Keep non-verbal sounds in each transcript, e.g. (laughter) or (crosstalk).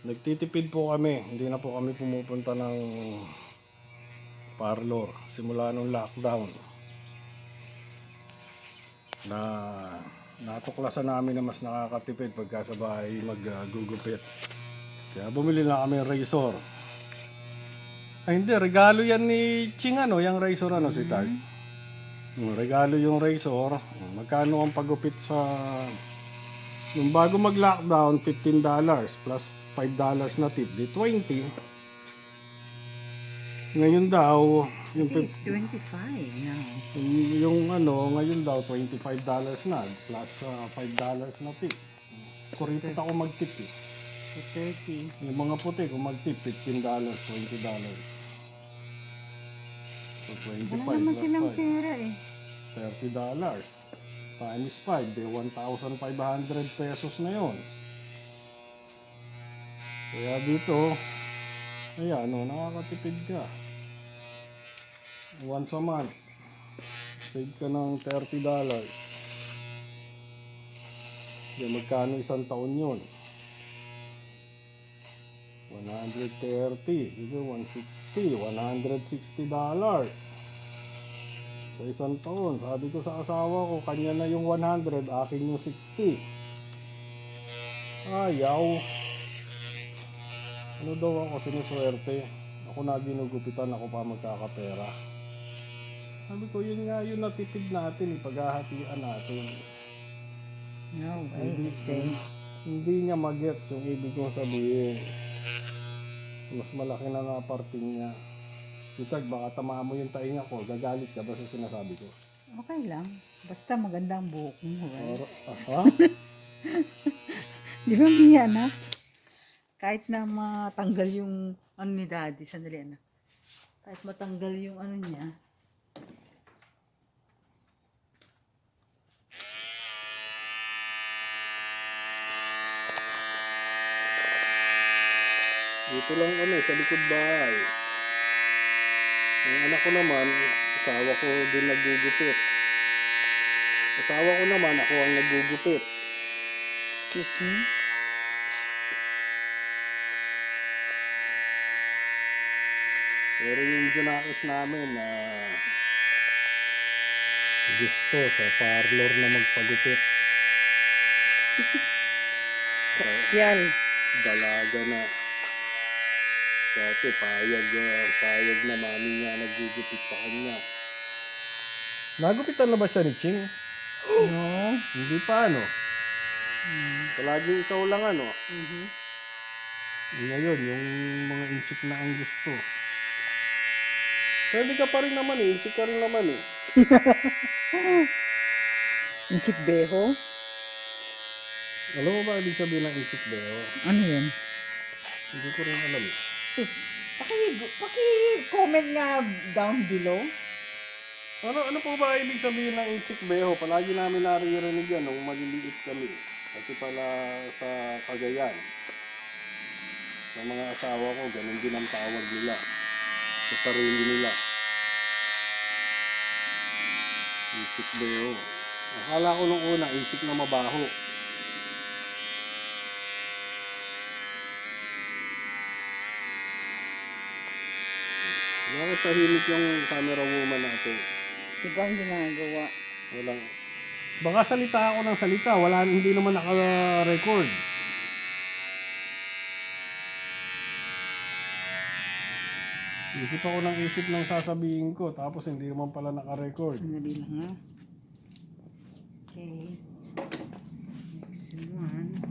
Nagtitipid po kami. Hindi na po kami pumupunta ng parlor simula nung lockdown. Na natuklasan namin na mas nakakatipid pagka sa bahay maggugupit. Kaya bumili na kami ng razor. Ay hindi, regalo yan ni Ching ano, yung razor ano si Tag. Mm, regalo yung razor. Mm, Magkano ang pagupit sa... Nung bago mag-lockdown, $15 plus $5 na tip, di 20. Ngayon daw, yung, it's 25 now. yung, yung ano, ngayon daw, $25 na plus uh, $5 na tip. Kuripot ako mag-tip eh. So 30. Yung mga puti, kung mag-tip, $15, $20. So, 25 Wala naman silang 5. pera eh. $30 times 5, de 1,500 pesos na yon. Kaya dito, ayan, no, nakakatipid ka. Once a month, save ka ng $30. Yan, magkano isang taon yun? 130, ito 160, 160 dollars sa isang taon. Sabi ko sa asawa ko, kanya na yung 100, akin yung 60. Ayaw. Ano daw ako sinuswerte? Ako na ginugupitan, ako pa magkakapera. Sabi ko, yun nga yung natipid natin, ipaghahatian natin. No, I say. Hindi niya mag-gets yung ibig kong sabihin. Mas malaki na nga parting niya. Itag, baka tamaan mo yung tainga ko, gagalit ka ba sa sinasabi ko? Okay lang. Basta maganda ang buhok mo. Right? Or, (laughs) ah, ha? Di ba Mia na? Kahit na matanggal yung ano ni daddy, sandali na. Kahit matanggal yung ano niya. Dito lang kami, sa likod bahay. Ang anak ko naman, asawa ko din naggugupit. Asawa ko naman, ako ang naggugupit. Excuse me? Pero yung ginakit namin na gusto sa parlor na magpagupit. Sakyal. Dalaga na. Dati payag, ah, payag na mami niya naggugupit sa kanya. Nagupitan na ba siya ni Ching? No? Hindi pa ano. Palagi ikaw lang ano. Mhm. Ngayon, yung mga inchik na ang gusto. Pwede ka pa rin naman eh. Inchik ka rin naman eh. (laughs) Yung chikbeho? Alam mo ba ibig sabihin ng inchik beo? Ano yun? Hindi ko rin alam eh. Paki, paki-comment nga down below. Ano, ano po ba ibig sabihin ng inchik beo? Palagi namin naririnig yan nung maliliit kami. Kasi pala sa Cagayan. Sa mga asawa ko, ganun din ang tawag nila. Sa sarili nila. Inchik beo. Akala ko nung una, inchik na mabaho. Bakit tahimik yung camera woman natin? Diba ang ginagawa? Walang... Baka salita ako ng salita, wala, hindi naman naka-record. Isip ako ng isip ng sasabihin ko, tapos hindi naman pala naka-record. Sandali lang ha. Okay. Next one.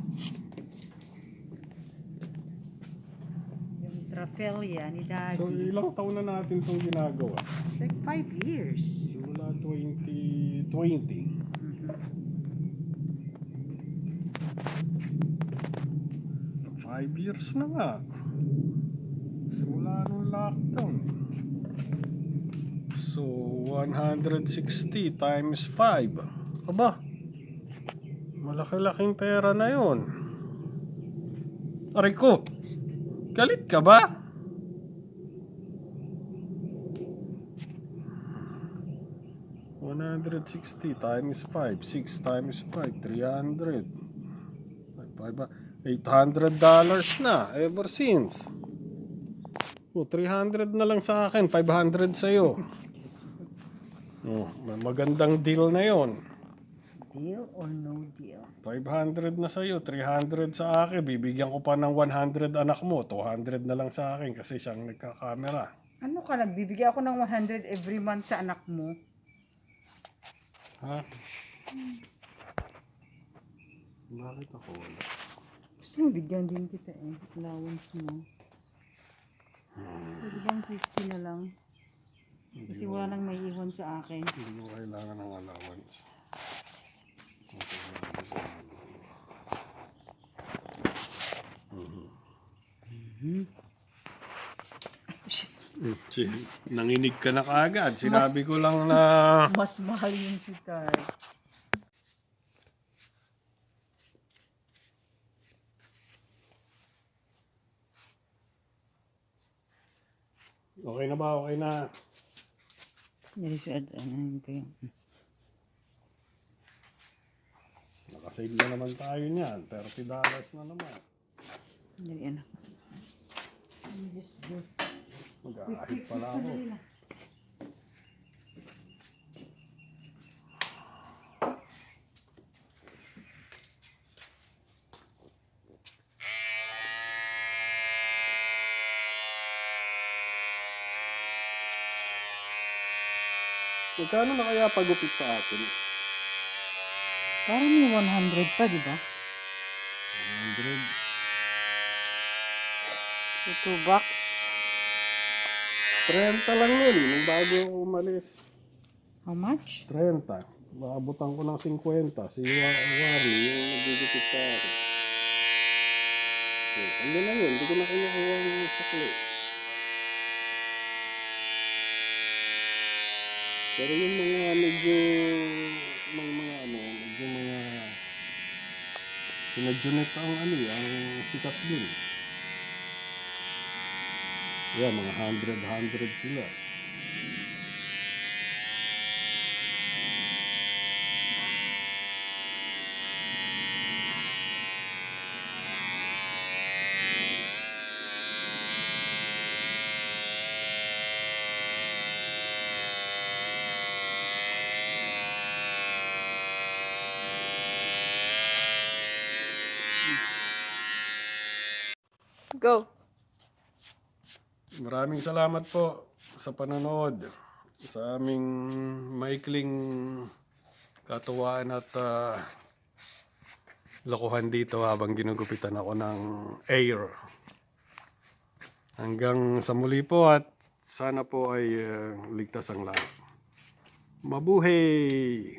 Yung Trafelia ni Daddy. So, ilang taon na natin itong ginagawa? It's like five years. Simula 2020. Five years na nga. Simula nung lockdown. So, 160 times 5. Aba, malaki-laking pera na yon. Aray ko, galit ka ba? Hundred sixty times five, six times five, three hundred. Five, five, $800 na ever since. O, 300 na lang sa akin, 500 sa'yo. Oh, magandang deal na yon. Deal or no deal? 500 na sa'yo, 300 sa akin. Bibigyan ko pa ng 100 anak mo. 200 na lang sa akin kasi siyang nagkakamera. Ano ka, nagbibigay ako ng 100 every month sa anak mo. Ha? Bakit ako wala? Gusto mo, bigyan din kita eh. Allowance mo. Pwede bang 50 na lang? Kasi wala nang may iwan sa akin. Hindi mo kailangan ng allowance. Mm, Chill. Nanginig ka na kaagad. Sinabi ko lang na (laughs) Mas mahal yung sweetheart. Okay na ba? Okay na. Yari si Ad, ano yun kayo? Nakasave na naman tayo niyan. 30 dollars na naman. Let me just do. Mag-aahit pala ako. Magkano na kaya pagupit sa akin? Parang may 100 pa, di ba? 100. So, 2 bucks. 30 lang yun. Nung bago umalis. How much? 30. Maabutan ko ng 50. Si Wa- Warly, yung nagigipit sa akin. Okay, ano na yun? Hindi ko na kinukuha ng sakli. Pero yung mga medyo, mga mga ano, medyo mga, sina Junet ang ano eh, ang sikat din. Yeah, mga 100, 100 sila. Go. Maraming salamat po sa panonood sa aming maikling katuwaan at ah, lokohan dito habang ginugupitan ako ng air. Hanggang sa muli po at sana po ay ah, ligtas ang lahat. Mabuhay!